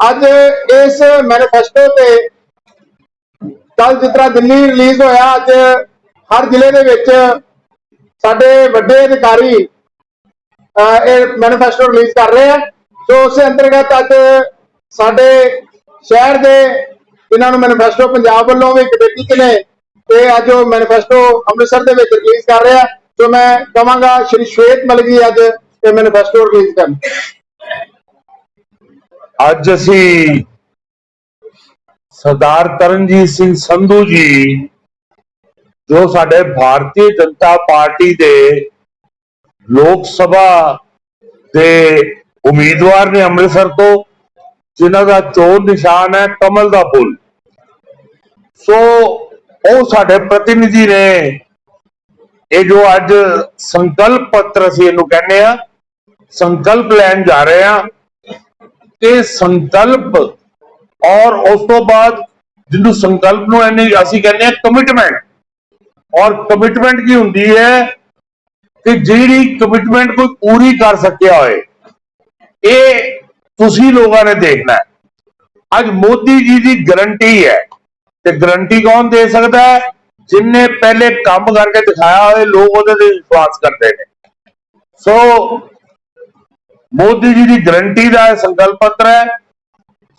ਅੱਜ ਇਸ ਮੈਨੀਫੈਸਟੋ ਤੇ ਕੱਲ ਜਿਸ ਦਿੱਲੀ ਰਿਲੀਜ਼ ਹੋਇਆ। ਅੱਜ ਹਰ ਜ਼ਿਲ੍ਹੇ ਦੇ ਵਿੱਚ ਸਾਡੇ ਵੱਡੇ ਅਧਿਕਾਰੀ ਇਹ ਮੈਨੀਫੈਸਟੋ ਰਿਲੀਜ਼ ਕਰ ਰਹੇ ਆ। ਸੋ ਉਸ ਅੰਤਰਗਤ ਅੱਜ ਸਾਡੇ ਸ਼ਹਿਰ ਦੇ ਇਹਨਾਂ ਨੂੰ ਮੈਨੀਫੈਸਟੋ ਪੰਜਾਬ ਵੱਲੋਂ ਵੀ ਕਮੇਟੀ ਚ ਨੇ ਤੇ ਅੱਜ ਉਹ ਮੈਨੀਫੈਸਟੋ ਅੰਮ੍ਰਿਤਸਰ ਦੇ ਵਿੱਚ ਰਿਲੀਜ਼ ਕਰ ਰਿਹਾ ਸੋ ਮੈਂ ਕਹਾਂਗਾ, ਸ਼੍ਰੀ ਸ਼ਵੇਤ ਮਲਗੀ ਅੱਜ ਇਹ ਮੈਨੀਫੈਸਟੋ ਰਿਲੀਜ਼ ਕਰਨ। ਅੱਜ ਅਸੀਂ ਸਰਦਾਰ ਤਰਨਜੀਤ ਸਿੰਘ ਸੰਧੂ ਜੀ, ਜੋ ਸਾਡੇ ਭਾਰਤੀ ਜਨਤਾ ਪਾਰਟੀ ਦੇ ਲੋਕ ਸਭਾ ਦੇ ਉਮੀਦਵਾਰ ਨੇ ਅੰਮ੍ਰਿਤਸਰ ਤੋਂ, ਜਿਨ੍ਹਾਂ ਦਾ ਚੋਣ ਨਿਸ਼ਾਨ ਹੈ ਕਮਲ ਦਾ ਫੁੱਲ। ਸੋ ਉਹ ਸਾਡੇ ਪ੍ਰਤੀਨਿਧੀ ਨੇ, ਇਹ ਜੋ ਅੱਜ ਸੰਕਲਪ ਪੱਤਰ ਅਸੀਂ ਇਹਨੂੰ ਕਹਿੰਦੇ ਆ ਸੰਕਲਪ ਲੈਣ ਜਾ ਰਹੇ ਆ ਤੇ ਸੰਕਲਪ। ਔਰ ਉਸ ਤੋਂ ਬਾਅਦ ਜਿਹਨੂੰ ਸੰਕਲਪ ਨੂੰ ਇਹਨੇ ਅਸੀਂ ਕਹਿੰਦੇ ਆ ਕਮਿਟਮੈਂਟ ਔਰ ਕਮਿਟਮੈਂਟ ਕੀ ਹੁੰਦੀ ਹੈ ਕਿ ਜਿਹੜੀ ਕਮਿਟਮੈਂਟ ਕੋਈ ਪੂਰੀ ਕਰ ਸਕਿਆ ਹੋਏ, ਇਹ ਤੁਸੀਂ ਲੋਕਾਂ ਨੇ ਦੇਖਣਾ ਹੈ। ਅੱਜ ਮੋਦੀ ਜੀ ਦੀ ਗਰੰਟੀ ਹੈ। ਤੇ ਗਰੰਟੀ ਕੌਣ ਦੇ ਸਕਦਾ ਹੈ? ਜਿਨਨੇ ਪਹਿਲੇ ਕੰਮ ਕਰਕੇ ਦਿਖਾਇਆ ਹੋਏ ਲੋਕ ਉਹਦੇ ਤੇ ਵਿਸ਼ਵਾਸ ਕਰਦੇ ਨੇ। ਸੋ ਮੋਦੀ ਜੀ ਦੀ ਗਰੰਟੀ ਦਾ ਇਹ ਸੰਕਲਪ ਪੱਤਰ ਹੈ।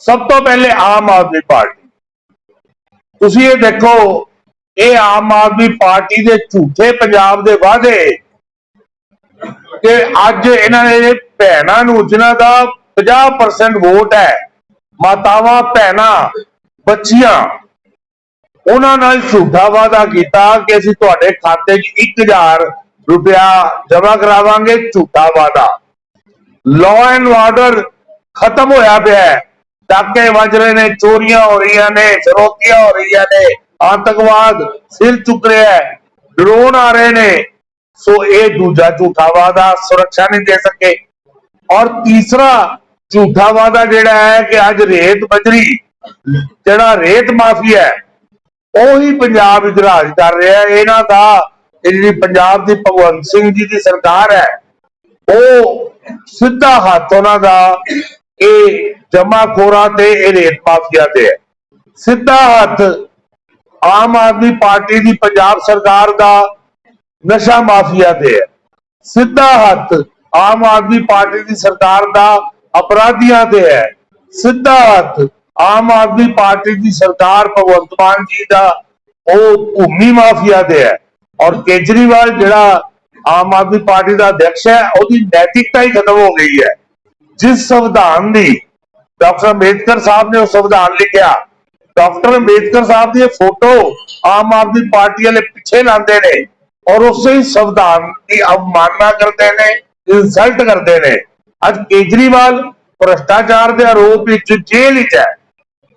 ਸਭ ਤੋਂ ਪਹਿਲੇ ਆਮ ਆਦਮੀ ਪਾਰਟੀ। ਤੁਸੀਂ ਇਹ ਦੇਖੋ, ਇਹ ਆਮ ਆਦਮੀ ਪਾਰਟੀ ਦੇ ਝੂਠੇ ਪੰਜਾਬ ਦੇ ਵਾਅਦੇ ਕਿ ਅੱਜ ਇਹਨਾਂ ਨੇ ਭੈਣਾਂ ਨੂੰ ਜਿਨ੍ਹਾਂ ਦਾ 50% ਵੋਟ ਹੈ, ਮਾਤਾਵਾਂ, ਭੈਣਾਂ, ਬੱਚੀਆਂ, ਉਹਨਾਂ ਨਾਲ ਝੂਠਾ ਵਾਅਦਾ ਕੀਤਾ ਕਿ ਅਸੀਂ ਤੁਹਾਡੇ ਖਾਤੇ 'ਚ 1000 ਰੁਪਇਆ ਜਮ੍ਹਾਂ ਕਰਾਵਾਂਗੇ ਝੂਠਾ ਵਾਅਦਾ। ਲਾਅ ਐਂਡ ਆਰਡਰ ਖਤਮ ਹੋਇਆ ਪਿਆ ਹੈ। ਡਾਕੇ ਵੱਜ ਰਹੇ ਨੇ, ਚੋਰੀਆਂ ਹੋ ਰਹੀਆਂ ਨੇ ਫਿਰੋਤੀਆਂ ਹੋ ਰਹੀਆਂ ਨੇ, ਆਤੰਕਵਾਦ ਸਿਰ ਚੁੱਕ ਰਿਹਾ ਹੈ। ਡਰੋਨ ਆ ਰਹੇ ਨੇ। ਸੋ ਇਹ ਦੂਜਾ ਝੂਠਾ ਵਾਅਦਾ ਸੁਰੱਖਿਆ ਨਹੀਂ ਦੇ ਸਕੇ। ਔਰ ਤੀਸਰਾ ਝੂਠਾ ਵਾਅਦਾ ਜਿਹੜਾ ਹੈ ਕਿ ਅੱਜ ਰੇਤ ਬਜਰੀ, ਜਿਹੜਾ ਰੇਤ ਮਾਫੀਆ ਹੈ, ਉਹੀ ਪੰਜਾਬ ਵਿੱਚ ਰਾਜ ਕਰ ਰਿਹਾ ਇਹਨਾਂ ਦਾ ਜਿਹੜੀ ਪੰਜਾਬ ਦੀ ਭਗਵੰਤ ਸਿੰਘ ਜੀ ਦੀ ਸਰਕਾਰ ਹੈ ਉਹ ਸਿੱਧਾ ਹੱਥ ਉਹਨਾਂ ਦਾ, ਇਹ ਜਮਾਖੋਰਾਂ ਤੇ, ਇਹ ਰੇਤ ਮਾਫੀਆ ਤੇ ਹੈ। ਸਿੱਧਾ ਹੱਥ ਆਮ ਆਦਮੀ ਪਾਰਟੀ ਦੀ ਪੰਜਾਬ ਸਰਕਾਰ ਦਾ ਨਸ਼ਾ ਮਾਫੀਆ ਤੇ ਹੈ। ਸਿੱਧਾ ਹੱਥ ਆਮ ਆਦਮੀ ਪਾਰਟੀ ਦੀ ਸਰਕਾਰ ਦਾ ਅਪਰਾਧੀਆਂ ਤੇ ਹੈ। ਸਿੱਧਾ ਹੱਥ ਆਮ ਆਦਮੀ ਪਾਰਟੀ ਦੀ ਸਰਕਾਰ ਭਗਵੰਤ ਮਾਨ ਜੀ ਦਾ ਉਹ ਭੂਮੀ ਮਾਫੀਆ ਤੇ ਹੈ। ਔਰ ਕੇਜਰੀਵਾਲ ਜਿਹੜਾ ਆਮ ਆਦਮੀ ਪਾਰਟੀ ਦਾ ਅਧਿਕਸ਼ ਹੈ, ਉਹਦੀ ਨੈਤਿਕਤਾ ਹੀ ਖਤਮ ਹੋ ਗਈ ਹੈ। ਜਿਸ ਸੰਵਿਧਾਨ ਦੀ ਡਾਕਟਰ ਅੰਬੇਦਕਰ ਸਾਹਿਬ ਨੇ ਉਹ ਸੰਵਿਧਾਨ ਲਿਖਿਆ, ਡਾਕਟਰ ਅੰਬੇਦਕਰ ਸਾਹਿਬ ਦੀ ਫੋਟੋ ਆਮ ਆਦਮੀ ਪਾਰਟੀ ਵਾਲੇ ਪਿੱਛੇ ਲਾਉਂਦੇ ਨੇ ਔਰ ਉਸੇ ਹੀ ਸੰਵਿਧਾਨ ਦੀ ਅਵਮਾਨਨਾ ਕਰਦੇ ਨੇ ਇਨਸਲਟ ਕਰਦੇ ਨੇ। ਅੱਜ ਕੇਜਰੀਵਾਲ ਭ੍ਰਸ਼ਟਾਚਾਰ ਦੇ ਆਰੋਪ ਵਿੱਚ ਜੇਲ੍ਹ ਵਿੱਚ ਹੈ,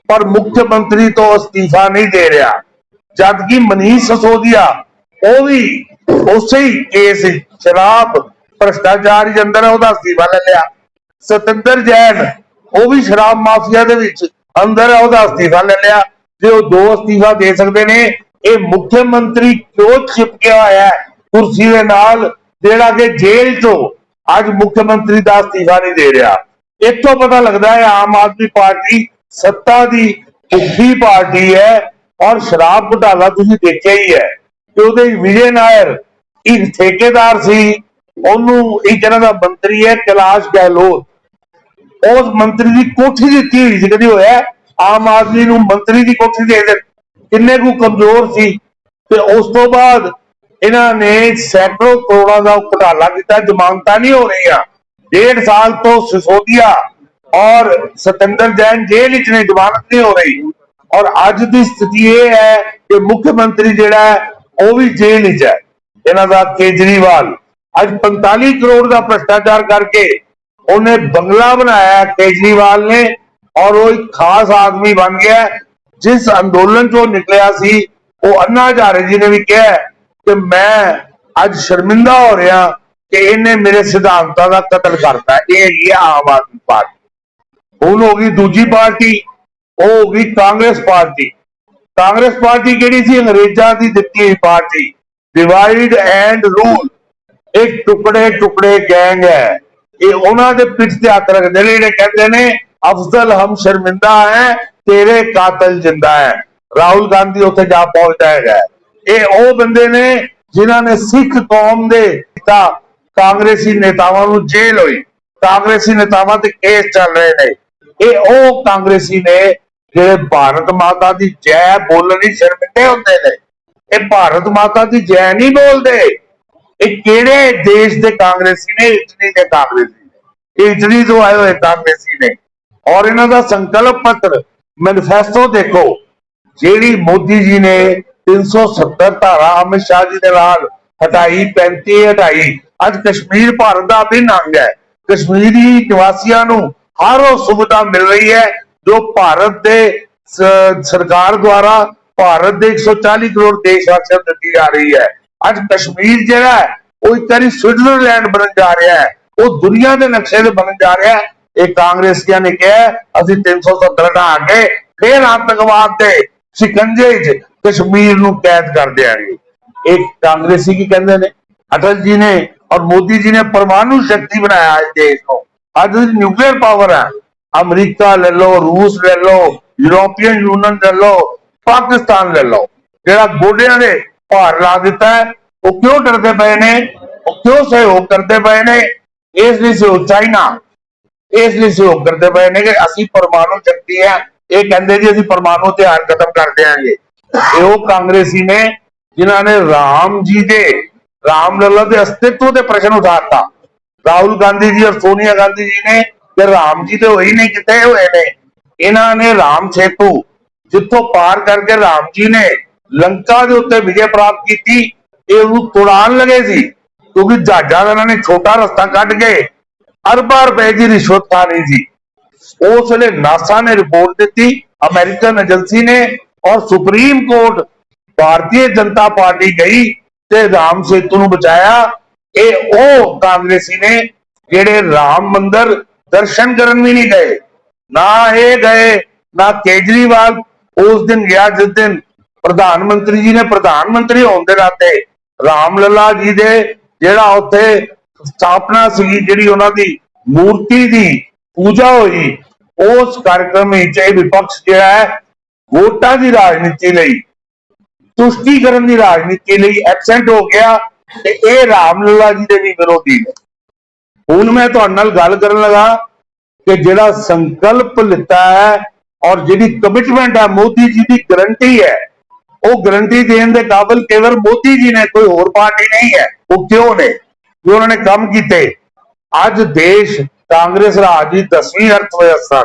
ਪਰ ਮੁੱਖ ਮੰਤਰੀ ਤੋਂ ਅਸਤੀਫਾ ਨਹੀਂ ਦੇ ਰਿਹਾ। ਜਦਕਿ ਮਨੀਸ਼ ਸਸੋਦੀਆ, ਉਹ ਵੀ ਉਸੇ ਹੀ ਕੇਸ ਸ਼ਰਾਬ ਭ੍ਰਸ਼ਟਾਚਾਰ ਦੇ ਅੰਦਰ ਉਹਦਾ ਅਸਤੀਫਾ ਲੈ ਲਿਆ। ਸਤਿੰਦਰ ਜੈਨ, ਉਹ ਵੀ ਸ਼ਰਾਬ ਮਾਫੀਆ ਦੇ ਵਿੱਚ ਅੰਦਰ ਹੈ ਉਹਦਾ ਅਸਤੀਫਾ ਲੈ ਲਿਆ। ਜੇ ਉਹ ਦੋ ਅਸਤੀਫਾ ਦੇ ਸਕਦੇ ਨੇ, ਇਹ ਮੁੱਖ ਮੰਤਰੀ ਕਿਉਂ ਚਿਪਕਿਆ ਹੋਇਆ ਹੈ? ਕੁਰਸੀ ਦੇ ਨਾਲ ਜਿਹੜਾ ਕਿ ਜੇਲ੍ਹ ਤੋਂ ਅੱਜ ਮੁੱਖ ਮੰਤਰੀ ਦਾ ਅਸਤੀਫਾ ਨਹੀਂ ਦੇ ਰਿਹਾ। ਇੱਥੋਂ ਪਤਾ ਲੱਗਦਾ ਹੈ, ਆਮ ਆਦਮੀ ਪਾਰਟੀ ਸੱਤਾ ਦੀ ਭੁੱਖੀ ਪਾਰਟੀ ਹੈ ਔਰ ਸ਼ਰਾਬ ਘੁਟਾਲਾ ਤੁਸੀਂ ਦੇਖਿਆ ਹੀ ਹੈ। ਕਿ ਉਹਦੇ ਵਿਜੇ ਨਾਇਰ ਇੱਕ ਠੇਕੇਦਾਰ ਸੀ, ਉਹਨੂੰ ਇੱਕ ਇਹਨਾਂ ਦਾ ਮੰਤਰੀ ਹੈ, ਕੈਲਾਸ਼ ਗਹਿਲੋਤ। ਉਸ ਮੰਤਰੀ ਦੀ ਕੋਠੀ ਦਿੱਤੀ ਹੋਈ ਸੀ ਕਦੀ ਹੋਇਆ ਆਮ ਆਦਮੀ ਨੂੰ ਮੰਤਰੀ ਦੀ ਕੋਠੀ ਦੇ ਦੇ ਕਿੰਨੇ ਕੁ ਕਮਜ਼ੋਰ ਸੀ। ਤੇ ਉਸ ਤੋਂ ਬਾਅਦ ਇਹਨਾਂ ਨੇ ਸੈਕੜੋ ਕਰੋੜਾਂ ਦਾ ਘੁਟਾਲਾ ਕੀਤਾ, ਜ਼ਮਾਨਤਾਂ ਨਹੀਂ ਹੋ ਰਹੀਆਂ। ਡੇਢ ਸਾਲ ਤੋਂ ਸਿਸੋਦੀਆ ਔਰ ਸਤਿੰਦਰ ਜੈਨ ਜੇਲ੍ਹ ਵਿੱਚ ਨੇ, ਜ਼ਮਾਨਤ ਨਹੀਂ ਹੋ ਰਹੀ। ਔਰ ਅੱਜ ਦੀ ਸਥਿਤੀ ਇਹ ਹੈ ਕਿ ਮੁੱਖ ਮੰਤਰੀ ਜਿਹੜਾ ਉਹ ਵੀ ਜੇਲ੍ਹ ਵਿੱਚ ਹੈ ਇਹਨਾਂ ਦਾ ਕੇਜਰੀਵਾਲ ਅੱਜ 45 ਕਰੋੜ ਦਾ ਭ੍ਰਸ਼ਟਾਚਾਰ ਕਰਕੇ ਉਹਨੇ ਬੰਗਲਾ ਬਣਾਇਆ ਹੈ ਕੇਜਰੀਵਾਲ ਨੇ ਔਰ ਉਹ ਇੱਕ ਖਾਸ ਆਦਮੀ ਬਣ ਗਿਆ। ਜਿਸ ਅੰਦੋਲਨ ਚੋਂ ਨਿਕਲਿਆ ਸੀ, ਉਹ ਅੰਨਾ ਹਜ਼ਾਰੇ ਜੀ ਨੇ ਵੀ ਕਿਹਾ ਕਿ ਮੈਂ ਅੱਜ ਸ਼ਰਮਿੰਦਾ ਹੋ ਰਿਹਾ ਕਿ ਇਹਨੇ ਮੇਰੇ ਸਿਧਾਂਤਾਂ ਦਾ ਕਤਲ ਕਰਤਾ। ਇਹ ਹੈਗੀ ਆਮ ਆਦਮੀ ਪਾਰਟੀ। ਹੁਣ ਹੋ ਗਈ ਦੂਜੀ ਪਾਰਟੀ, ਉਹ ਹੋ ਗਈ ਕਾਂਗਰਸ ਪਾਰਟੀ। ਕਾਂਗਰਸ ਪਾਰਟੀ ਕਿਹੜੀ ਸੀ? ਅੰਗਰੇਜ਼ਾਂ ਦੀ ਦਿੱਤੀ ਹੋਈ ਪਾਰਟੀ। ਡਿਵਾਈਡ ਐਂਡ ਰੂਲ ਇੱਕ ਟੁਕੜੇ ਟੁਕੜੇ ਗੈਂਗ ਹੈ। ਇਹ ਉਹਨਾਂ ਦੇ ਪਿੱਠ ਤੇ ਹੱਥ ਰੱਖਦੇ ਨੇ, ਜਿਹੜੇ ਕਹਿੰਦੇ ਨੇ, ਅਫਜ਼ਲ ਹਮ ਸ਼ਰਮਿੰਦਾ ਹੈ, ਤੇਰੇ ਕਾਤਲ ਜਿੰਦਾ ਹੈ। ਰਾਹੁਲ ਗਾਂਧੀ ਉੱਥੇ ਜਾ ਪਹੁੰਚਦਾ ਹੈਗਾ। ਇਹ ਉਹ ਬੰਦੇ ਨੇ ਜਿਨ੍ਹਾਂ ਨੇ ਸਿੱਖ ਕੌਮ ਦੇ ਪਿਤਾ ਕਾਂਗਰਸੀ ਨੇਤਾਵਾਂ ਨੂੰ ਜੇਲ੍ਹ ਹੋਈ। ਕਾਂਗਰਸੀ ਨੇਤਾਵਾਂ ਤੇ ਕੇਸ ਚੱਲ ਰਹੇ ਨੇ। ਇਹ ਉਹ ਕਾਂਗਰਸੀ ਨੇ ਜਿਹੜੇ ਭਾਰਤ ਮਾਤਾ ਦੀ ਜੈ ਬੋਲਣ ਲਈ ਸ਼ਰਮਿੰਦੇ ਹੁੰਦੇ ਨੇ। ਇਹ ਭਾਰਤ ਮਾਤਾ ਦੀ ਜੈ ਨਹੀਂ ਬੋਲਦੇ। ਇਹ ਕਿਹੜੇ ਦੇਸ਼ ਦੇ ਕਾਂਗਰਸੀ ਨੇ, ਇਟਲੀ ਦੇ ਕਾਂਗਰਸੀ ਨੇ? ਇਟਲੀ ਤੋਂ ਆਏ ਹੋਏ ਕਾਂਗਰਸੀ ਨੇ। ਔਰ ਇਹਨਾਂ ਦਾ ਸੰਕਲਪ ਪੱਤਰ ਮੈਨੀਫੈਸਟੋ ਦੇਖੋ। ਜਿਹੜੀ ਮੋਦੀ ਜੀ ਨੇ 370 ਧਾਰਾ ਅਮਿਤ ਸ਼ਾਹ ਜੀ ਦੇ ਨਾਲ ਹਟਾਈ 35 ਹਟਾਈ, ਅੱਜ ਕਸ਼ਮੀਰ ਭਾਰਤ ਦਾ ਅਭਿੰਨ ਅੰਗ ਹੈ। ਕਸ਼ਮੀਰੀ ਨਿਵਾਸੀਆਂ ਨੂੰ ਹਰ ਉਹ ਸੁਵਿਧਾ ਮਿਲ ਰਹੀ ਹੈ। ਜੋ ਭਾਰਤ ਦੇ ਸਰਕਾਰ ਦੁਆਰਾ ਭਾਰਤ ਦੇ 140 ਕਰੋੜ ਦੇਸ਼ ਵਾਸੀਆਂ ਨੂੰ ਦਿੱਤੀ ਜਾ ਰਹੀ ਹੈ। ਅੱਜ ਕਸ਼ਮੀਰ ਜਿਹੜਾ ਹੈ, ਉਹ ਇੱਕ ਵਾਰੀ ਸਵਿਟਜ਼ਰਲੈਂਡ ਬਣਨ ਜਾ ਰਿਹਾ ਹੈ। ਉਹ ਦੁਨੀਆ ਦੇ ਨਕਸ਼ੇ ਤੇ ਬਣਨ ਜਾ ਰਿਹਾ ਹੈ। ਇਹ ਕਾਂਗਰਸੀਆਂ ਨੇ ਕਿਹਾ ਅਸੀਂ 370 ਹਟਾ ਕੇ ਫੇਰ ਆਤੰਕਵਾਦ ਦੇ ਸ਼ਿਕੰਜੇ 'ਚ ਕਸ਼ਮੀਰ ਨੂੰ ਕੈਦ ਕਰ ਦਿਆਂਗੇ ਇਹ ਕਾਂਗਰਸੀ ਕੀ ਕਹਿੰਦੇ ਨੇ? ਅਟਲ ਜੀ ਨੇ ਔਰ ਮੋਦੀ ਜੀ ਨੇ ਪਰਮਾਣੂ ਸ਼ਕਤੀ ਬਣਾਇਆ ਇਸ ਦੇਸ਼ ਨੂੰ। ਅੱਜ ਨਿਊਕਲੀਅਰ ਪਾਵਰ ਹੈ। ਅਮਰੀਕਾ ਲੈ ਲਓ, ਰੂਸ ਲੈ ਲਓ, ਯੂਰੋਪੀਅਨ ਯੂਨੀਅਨ ਲੈ ਲਓ, ਪਾਕਿਸਤਾਨ ਲੈ ਲਓ। ਜਿਹੜਾ ਗੋਡਿਆਂ ਦੇ ਭਾਰ ਲਾ ਦਿੱਤਾ ਉਹ ਕਿਉਂ ਡਰਦੇ ਪਏ ਨੇ? ਉਹ ਕਿਉਂ ਸਹਿਯੋਗ ਕਰਦੇ ਪਏ ਨੇ? ਇਸ ਲਈ ਸਹਿਯੋਗ ਚਾਈਨਾ, ਇਸ ਲਈ ਸਹਿਯੋਗ ਕਰਦੇ ਪਏ ਨੇ ਕਿ ਅਸੀਂ ਪਰਮਾਣੂ ਸ਼ਕਤੀ ਹੈ। ਇਹ ਕਹਿੰਦੇ ਜੀ, ਅਸੀਂ ਪਰਮਾਣੂ ਹਥਿਆਰ ਖਤਮ ਕਰ ਦਿਆਂਗੇ। ਇਹ ਉਹ ਕਾਂਗਰਸੀ ਨੇ ਜਿਨ੍ਹਾਂ ਨੇ ਰਾਮ ਜੀ ਦੇ, ਰਾਮ ਲੱਲਾ ਦੇ ਅਸਤਿਤਵ ਦੇ ਪ੍ਰਸ਼ਨ ਉਠਾਤਾ। ਰਾਹੁਲ ਗਾਂਧੀ ਜੀ ਔਰ ਸੋਨੀਆ ਗਾਂਧੀ ਜੀ ਨੇ ਕਿ ਰਾਮ ਜੀ ਤੇ ਹੋਈ ਨਹੀਂ ਕਿਤੇ ਹੋਏ ਨੇ। ਇਹਨਾਂ ਨੇ ਰਾਮ ਸੇਤੂ ਜਿੱਥੋਂ ਪਾਰ ਕਰਕੇ ਰਾਮ ਜੀ ਨੇ ਲੰਕਾ ਦੇ ਉੱਤੇ ਵਿਜੇ ਪ੍ਰਾਪਤ ਕੀਤੀ, ਇਹ ਉਹਨੂੰ ਤੁੜਾਨ ਲਗੇ ਸੀ। ਕਿਉਂਕਿ ਜਹਾਜ਼ਾਂ ਦਾ ਇਹਨਾਂ ਨੇ ਛੋਟਾ ਰਸਤਾ ਕੱਢ ਕੇ ਅਰਬਾਂ ਰੁਪਏ ਦੀ ਰਿਸ਼ਵਤ ਖਾਣੀ ਸੀ। ਉਸ ਵੇਲੇ ਨਾਸਾ ਨੇ ਰਿਪੋਰਟ ਦਿੱਤੀ, ਅਮਰੀਕਨ ਏਜੰਸੀ ਨੇ ਔਰ supreme court Bharatiya Janata party ਗਈ ਤੇ ਰਾਮ ਸੇਤੂ ਨੂੰ ਬਚਾਇਆ। ਇਹ ਉਹ ਕਾਂਗਰਸੀ ਨੇ ਜਿਹੜੇ ਰਾਮ ਮੰਦਰ ਦਰਸ਼ਨ ਕਰਨ ਵੀ ਨਹੀਂ ਗਏ। ਨਾ ਇਹ ਗਏ, ਨਾ ਕੇਜਰੀਵਾਲ ਉਸ ਦਿਨ ਗਿਆ ਜਿਸ ਦਿਨ ਪ੍ਰਧਾਨ ਮੰਤਰੀ ਜੀ ਨੇ, ਪ੍ਰਧਾਨ ਮੰਤਰੀ ਹੋਣ ਦੇ ਨਾਤੇ ਰਾਮ ਲੱਲਾ ਜੀ ਦੇ ਜਿਹੜਾ ਉੱਥੇ ਸਥਾਪਨਾ ਸੀ ਜਿਹੜੀ ਉਹਨਾਂ ਦੀ ਮੂਰਤੀ ਦੀ ਪੂਜਾ ਹੋਈ, ਉਸ ਕਾਰਜਕ੍ਰਮ ਵਿੱਚ ਇਹ ਵਿਪਕਸ਼ ਜਿਹੜਾ ਹੈ, ਵੋਟਾਂ ਦੀ ਰਾਜਨੀਤੀ ਲਈ, ਤੁਸ਼ਟੀਕਰਨ ਦੀ ਰਾਜਨੀਤੀ ਲਈ ਐਬਸੈਂਟ ਹੋ ਗਿਆ ਤੇ ਇਹ ਰਾਮ ਲੱਲਾ ਜੀ ਦੇ ਵੀ ਵਿਰੋਧੀ ਨੇ। ਹੁਣ ਮੈਂ ਤੁਹਾਡੇ ਨਾਲ ਗੱਲ ਕਰਨ ਲੱਗਾ ਕਿ ਜਿਹੜਾ ਸੰਕਲਪ ਲਿੱਤਾ ਹੈ ਔਰ ਜਿਹੜੀ ਕਮਿਟਮੈਂਟ ਹੈ ਮੋਦੀ ਜੀ ਦੀ ਗਰੰਟੀ ਹੈ, ਉਹ ਗਰੰਟੀ ਦੇਣ ਦੇ ਕਾਬਿਲ ਕੇਵਲ ਮੋਦੀ ਜੀ ਨੇ, ਕੋਈ ਹੋਰ ਪਾਰਟੀ ਨਹੀਂ ਹੈ। ਉਹ ਕਿਉਂ ਨੇ? ਕਿ ਉਹਨਾਂ ਨੇ ਕੰਮ ਕੀਤੇ। ਅੱਜ ਦੇਸ਼ ਕਾਂਗਰਸ ਰਾਜ ਦੀ 10ਵੀਂ ਅਰਥ ਵਿਵਸਥਾ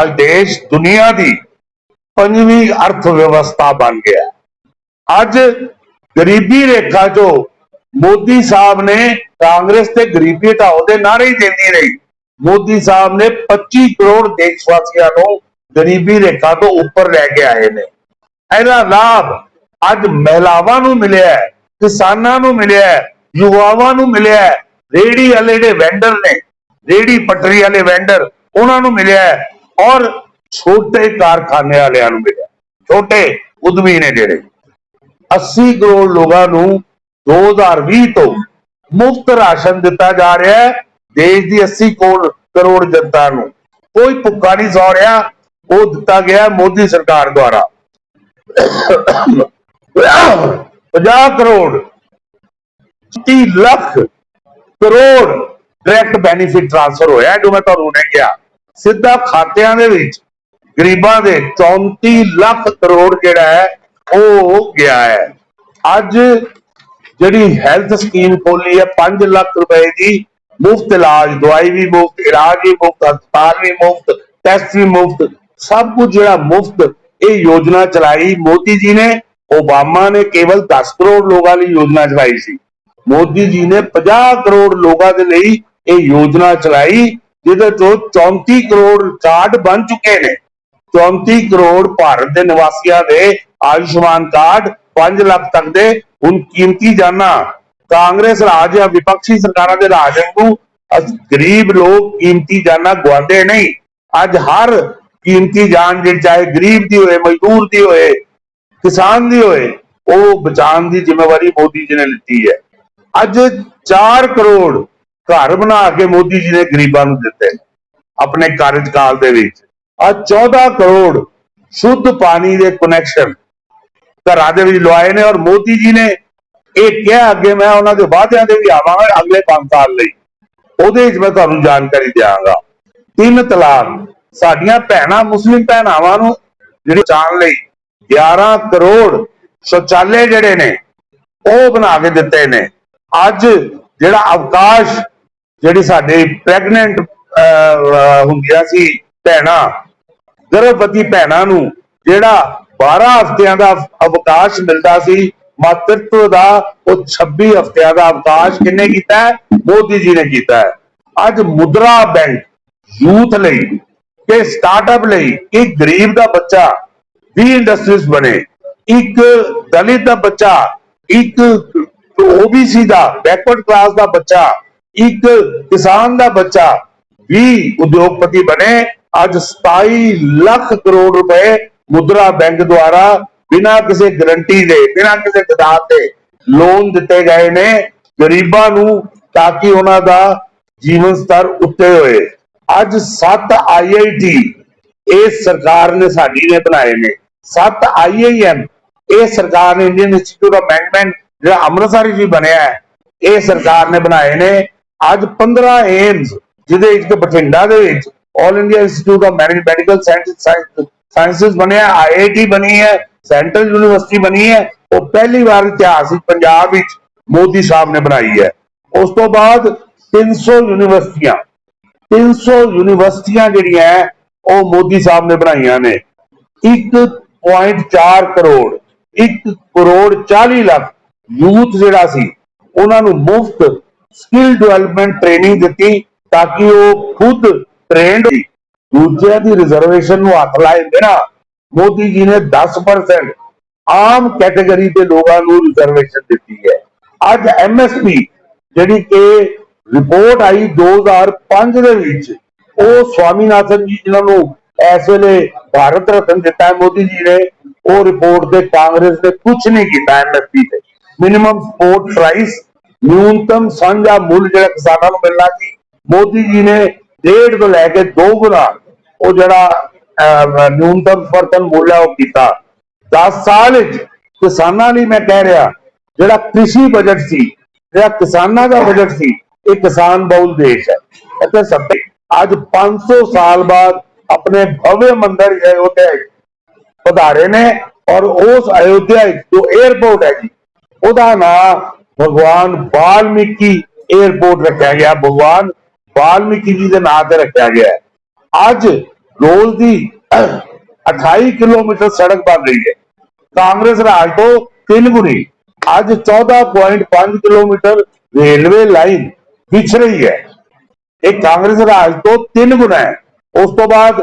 ਅੱਜ ਦੇਸ਼ ਦੁਨੀਆ ਦੀ ਪੰਜਵੀਂ ਅਰਥ ਵਿਵਸਥਾ ਬਣ ਗਿਆ। ਅੱਜ ਗਰੀਬੀ ਰੇਖਾ ਤੋਂ ਮੋਦੀ ਸਾਹਿਬ ਨੇ ਕਾਂਗਰਸ ਤੇ ਗਰੀਬੀ ਹਟਾਓ ਦੇ ਨਾਰੇ ਹੀ ਦਿੰਦੀ ਰਹੀ। ਮੋਦੀ ਸਾਹਿਬ ਨੇ 25 ਕਰੋੜ ਦੇਸ਼ ਵਾਸੀਆਂ ਨੂੰ ਗਰੀਬੀ ਰੇਖਾ ਤੋਂ ਉੱਪਰ ਲੈ ਕੇ ਆਏ ਨੇ। ਇਹਦਾ ਲਾਭ ਅੱਜ ਮਹਿਲਾਵਾਂ ਨੂੰ ਮਿਲਿਆ ਹੈ, ਕਿਸਾਨਾਂ ਨੂੰ ਮਿਲਿਆ ਹੈ, ਯੁਵਾਵਾਂ ਨੂੰ ਮਿਲਿਆ ਹੈ, ਰੇਹੜੀ ਵਾਲੇ ਜਿਹੜੇ ਵੈਂਡਰ ਨੇ ਰੇਹੜੀ ਪਟਰੀ ਵਾਲੇ ਵੈਂਡਰ ਉਹਨਾਂ ਨੂੰ ਮਿਲਿਆ ਹੈ ਔਰ ਛੋਟੇ ਕਾਰਖਾਨੇ ਵਾਲਿਆਂ ਨੂੰ ਮਿਲਿਆ। ਛੋਟੇ ਉਦਮੀ ਨੇ ਜਿਹੜੇ। 80 ਕਰੋੜ ਲੋਕਾਂ ਨੂੰ 2020 ਤੋਂ ਮੁਫਤ ਰਾਸ਼ਨ ਦਿੱਤਾ ਜਾ ਰਿਹਾ ਹੈ। ਦੇਸ਼ ਦੀ 80 ਕਰੋੜ ਕਰੋੜ ਜਨਤਾ ਨੂੰ ਕੋਈ ਭੁੱਖਾ ਨਹੀਂ ਸੌ ਰਿਹਾ। ਉਹ ਦਿੱਤਾ ਗਿਆ ਮੋਦੀ ਸਰਕਾਰ ਦੁਆਰਾ। 50 crore 30 lakh crore direct benefit transfer ਹੋਇਆ ਜੋ ਮੈਂ ਤੁਹਾਨੂੰ ਨੇ ਕਿਹਾ। ਸਿੱਧਾ ਖਾਤਿਆਂ ਦੇ ਵਿੱਚ ਗਰੀਬਾਂ ਦੇ 34 ਲੱਖ ਕਰੋੜ ਜਿਹੜਾ ਹੈ, ਉਹ ਗਿਆ ਹੈ। ਅੱਜ ਜਿਹੜੀ ਹੈਲਥ ਸਕੀਮ ਖੋਲੀ ਹੈ 5 ਲੱਖ ਰੁਪਏ ਦੀ ਮੁਫਤ ਇਲਾਜ, ਦਵਾਈ ਵੀ ਮੁਫਤ, ਇਲਾਜ ਵੀ ਮੁਫਤ, ਹਸਪਤਾਲ ਵੀ ਮੁਫਤ ਟੈਸਟ ਵੀ ਮੁਫਤ, ਸਭ ਕੁਝ ਜਿਹੜਾ ਮੁਫਤ ਇਹ ਯੋਜਨਾ ਚਲਾਈ ਮੋਦੀ ਜੀ ਨੇ, ਓਬਾਮਾ ਨੇ ਕੇਵਲ 10 ਕਰੋੜ ਲੋਕਾਂ ਲਈ ਯੋਜਨਾ ਚਲਾਈ ਸੀ। ਮੋਦੀ ਜੀ ਨੇ 50 ਕਰੋੜ ਲੋਕਾਂ ਦੇ ਲਈ ਇਹ ਯੋਜਨਾ ਚਲਾਈ, ਜਿਹਦੇ ਤੋਂ 34 ਕਰੋੜ ਕਾਰਡ ਬਣ ਚੁੱਕੇ ਨੇ। 34 ਕਰੋੜ ਭਾਰਤ ਦੇ ਨਿਵਾਸੀਆਂ ਦੇ ਆਯੁਸ਼ਮਾਨ ਕਾਰਡ 5 ਲੱਖ ਤੱਕ ਦੇ ਹੁਣ ਕੀਮਤੀ ਜਾਨਾਂ, ਕਾਂਗਰਸ ਰਾਜ ਜਾਂ ਵਿਪਕਸ਼ੀ ਸਰਕਾਰਾਂ ਦੇ ਰਾਜ ਵਾਂਗੂ ਗਰੀਬ ਲੋਕ ਕੀਮਤੀ ਜਾਨਾਂ ਗਵਾਉਂਦੇ ਨਹੀਂ। ਅੱਜ ਹਰ ਕੀਮਤੀ ਜਾਨ ਜਿਹੜੀ ਚਾਹੇ ਗਰੀਬ ਦੀ ਹੋਏ, ਮਜ਼ਦੂਰ ਦੀ ਹੋਏ, ਕਿਸਾਨ ਦੀ ਹੋਏ, ਉਹ ਬਚਾਉਣ ਦੀ ਜ਼ਿੰਮੇਵਾਰੀ ਮੋਦੀ ਜੀ ਨੇ ਲਿੱਤੀ ਹੈ। ਅੱਜ 4 ਕਰੋੜ ਘਰ ਬਣਾ ਕੇ ਮੋਦੀ ਜੀ ਨੇ ਗਰੀਬਾਂ ਨੂੰ ਦਿੱਤੇ, ਆਪਣੇ ਕਾਰਜਕਾਲ ਦੇ ਵਿੱਚ। ਅੱਜ 14 ਕਰੋੜ ਸ਼ੁੱਧ ਪਾਣੀ ਦੇ ਕਨੈਕਸ਼ਨ ਘਰਾਂ ਦੇ ਵਿੱਚ ਲਵਾਏ ਨੇ ਔਰ ਮੋਦੀ ਜੀ ਨੇ ਇਹ ਕਿਹਾ ਅੱਗੇ ਮੈਂ ਉਹਨਾਂ ਦੇ ਵਾਅਦਿਆਂ ਤੇ ਵੀ ਆਵਾਂਗਾ ਅਗਲੇ 5 ਸਾਲ ਲਈ। ਉਹਦੇ ਵਿੱਚ ਮੈਂ ਤੁਹਾਨੂੰ ਜਾਣਕਾਰੀ ਦਿਆਂਗਾ। ਤਿੰਨ ਤਲਾਕ। ਸਾਡੀਆਂ ਭੈਣਾਂ, ਮੁਸਲਿਮ ਭੈਣਾਵਾਂ ਨੂੰ ਜਿਹੜੇ ਚਾਣ ਲਈ 11 ਕਰੋੜ ਸ਼ੌਚਾਲੇ ਜਿਹੜੇ ਨੇ, ਉਹ ਬਣਾ ਕੇ ਦਿੱਤੇ ਨੇ। ਅੱਜ ਜਿਹੜਾ ਅਵਕਾਸ਼ ਜਿਹੜੀ ਸਾਡੇ ਪ੍ਰੈਗਨੈਂਟ ਹੁੰਦੀਆਂ ਸੀ ਭੈਣਾਂ, ਗਰਭਵਤੀ ਭੈਣਾਂ ਨੂੰ ਜਿਹੜਾ 12 ਹਫ਼ਤਿਆਂ ਦਾ ਅਵਕਾਸ਼ ਮਿਲਦਾ ਸੀ, ਮਾਤਰਤਵ ਦਾ ਉਹ 26 ਹਫ਼ਤਿਆਂ ਦਾ ਅਵਕਾਸ਼ ਕਿੰਨੇ ਕੀਤਾ ਹੈ? ਮੋਦੀ ਜੀ ਨੇ ਕੀਤਾ ਹੈ। ਅੱਜ ਮੁਦਰਾ ਬੈਂਕ ਯੂਥ ਲਈ ਕਿ ਸਟਾਰਟਅਪ ਲਈ ਕਿ ਗਰੀਬ ਦਾ ਬੱਚਾ ਵੀ ਇੰਡਸਟਰੀਜ਼ ਬਣੇ, ਇੱਕ ਦਲਿਤ ਦਾ ਬੱਚਾ, ਇੱਕ ਓਬੀਸੀ ਦਾ ਬੈਕਵਰਡ ਕਲਾਸ ਦਾ ਬੱਚਾ, ਇੱਕ ਕਿਸਾਨ ਦਾ ਬੱਚਾ ਵੀ ਉਦਯੋਗਪਤੀ ਬਣੇ, ਅੱਜ 27 ਲੱਖ ਕਰੋੜ ਰੁਪਏ ਮੁਦਰਾ ਬੈਂਕ ਦੁਆਰਾ ਬਿਨਾਂ ਕਿਸੇ ਗਰੰਟੀ ਦੇ, ਬਿਨਾਂ ਕਿਸੇ ਗਦਾਰ ਦੇ ਲੋਨ ਦਿੱਤੇ ਗਏ ਨੇ ਗਰੀਬਾਂ ਨੂੰ ਤਾਂ ਕਿ ਉਹਨਾਂ ਦਾ ਜੀਵਨ ਸਤਰ ਉੱਤੇ ਹੋਏ। ਅੱਜ 7 ਆਈਆਈਟੀ ਇਹ ਸਰਕਾਰ ਨੇ ਸਾਡੀ ਨੇ ਬਣਾਏ ਨੇ। 7 ਆਈਆਈਐਮ ਇਹ ਸਰਕਾਰ ਨੇ ਇੰਡੀਅਨ ਇੰਸਟੀਚਿਊਟ ਆਫ ਮੈਨੇਜਮੈਂਟ ਜਿਹੜਾ ਅੰਮ੍ਰਿਤਸਰ ਜੀ ਬਣਿਆ ਹੈ, ਇਹ ਸਰਕਾਰ ਨੇ ਬਣਾਏ ਨੇ। ਅੱਜ 15 ਏਮਸ ਜਿਹਦੇ ਇੱਕ ਬਠਿੰਡਾ ਦੇ ਵਿੱਚ all India institute of manage medical sciences ਬਣਿਆ ਆਈਆਈਟੀ ਬਣੀ ਹੈ, ਸੈਂਟਰਲ ਯੂਨੀਵਰਸਿਟੀ ਬਣੀ ਹੈ, ਉਹ ਪਹਿਲੀ ਵਾਰ ਇਤਿਹਾਸ ਵਿੱਚ ਪੰਜਾਬ ਵਿੱਚ ਮੋਦੀ ਸਾਹਿਬ ਨੇ ਬਣਾਈ ਹੈ। ਉਸ ਤੋਂ ਬਾਅਦ 300 ਯੂਨੀਵਰਸਿਟੀਆਂ 300 ਯੂਨੀਵਰਸਿਟੀਆਂ ਜਿਹੜੀਆਂ ਉਹ ਮੋਦੀ ਸਾਹਿਬ ਨੇ ਬਣਾਈਆਂ ਨੇ। 1.4 ਕਰੋੜ 1 ਕਰੋੜ 40 ਲੱਖ ਯੂਥ ਜਿਹੜਾ ਸੀ, ਉਹਨਾਂ ਨੂੰ ਮੁਫਤ ਸਕਿੱਲ ਡਿਵੈਲਪਮੈਂਟ ਟ੍ਰੇਨਿੰਗ ਦਿੱਤੀ ਤਾਂ ਕਿ ਉਹ ਖੁਦ ਟ੍ਰੇਨਡ ਦੂਜਿਆਂ ਦੀ ਰਿਜ਼ਰਵੇਸ਼ਨ ਨੂੰ ਹੱਥ ਲਾਏ ਬਿਨਾ ਮੋਦੀ ਜੀ ਨੇ 10% ਆਮ ਕੈਟਾਗਰੀ ਦੇ ਲੋਕਾਂ ਨੂੰ ਰਿਜ਼ਰਵੇਸ਼ਨ ਦਿੱਤੀ ਹੈ। ਅੱਜ ਐਮਐਸਪੀ ਜਿਹੜੀ ਕਿ ਰਿਪੋਰਟ ਆਈ 2005 ਦੇ ਵਿੱਚ, ਉਹ ਸਵਾਮੀਨਾਥਨ ਜੀ ਜਿਨ੍ਹਾਂ ਨੂੰ ਇਸ ਵੇਲੇ ਭਾਰਤ ਰਤਨ ਦਿੱਤਾ ਮੋਦੀ ਜੀ ਨੇ, ਉਹ ਰਿਪੋਰਟ ਤੇ ਕਾਂਗਰਸ ਨੇ ਕੁਝ ਨਹੀਂ ਕੀਤਾ ਐਮਐਸਪੀ ਤੇ। ਮਿਨੀਮਮ ਸਪੋਰਟ ਪ੍ਰਾਈਸ ਨਿਊਨਤਮ ਸਾਂਝਾ ਮੁੱਲ ਜਿਹੜਾ ਕਿਸਾਨਾਂ ਨੂੰ ਮਿਲਣਾ ਸੀ, ਮੋਦੀ ਜੀ ਨੇ ਡੇਢ ਤੋਂ ਲੈ ਕੇ ਦੋ ਗੁਣਾ ਉਹ ਜਿਹੜਾ ਨਿਊਨਤਮ ਸਮਰਥਨ ਮੁੱਲ ਹੈ ਉਹ ਕੀਤਾ। 10 ਸਾਲ ਵਿੱਚ ਕਿਸਾਨਾਂ ਲਈ ਮੈਂ ਕਹਿ ਰਿਹਾ, ਜਿਹੜਾ ਕ੍ਰਿਸ਼ੀ ਬਜਟ ਸੀ, ਜਿਹੜਾ ਕਿਸਾਨਾਂ ਦਾ ਬਜਟ ਸੀ, ਇਹ ਕਿਸਾਨ ਬਹੁਲ ਦੇਸ਼ ਹੈ। ਇੱਥੇ ਸਭ ਅੱਜ 500 ਸਾਲ ਬਾਅਦ ਆਪਣੇ ਭਵਯ ਮੰਦਰ ਅਯੋਧਿਆ ਵਿੱਚ ਨੇ ਔਰ ਉਸ ਅਯੋਧਿਆ ਵਿੱਚ ਜੋ 에ਅਰਪੋਰਟ ਹੈ ਜੀ, ਉਹਦਾ ਨਾਮ ਭਗਵਾਨ ਵਾਲਮੀਕੀ 에ਅਰਪੋਰਟ ਰੱਖਿਆ ਗਿਆ। ਭਗਵਾਨ ਵਾਲਮੀਕੀ ਜੀ ਦੇ ਨਾਂ ਤੇ ਰੱਖਿਆ ਗਿਆ ਹੈ। ਅੱਜ ਰੋਜ਼ ਦੀ 28 ਕਿਲੋਮੀਟਰ ਸੜਕ ਬਣ ਰਹੀ ਹੈ। ਕਾਂਗਰਸ ਰਾਜ ਤੋਂ ਤਿੰਨ ਗੁਣੀ, ਅੱਜ 14.5 ਕਿਲੋਮੀਟਰ ਰੇਲਵੇ ਲਾਈਨ ਵਿਛ ਰਹੀ ਹੈ। ਇਹ ਕਾਂਗਰਸ ਰਾਜ ਤੋਂ ਤਿੰਨ ਗੁਣਾ ਹੈ। ਉਸ ਤੋਂ ਬਾਅਦ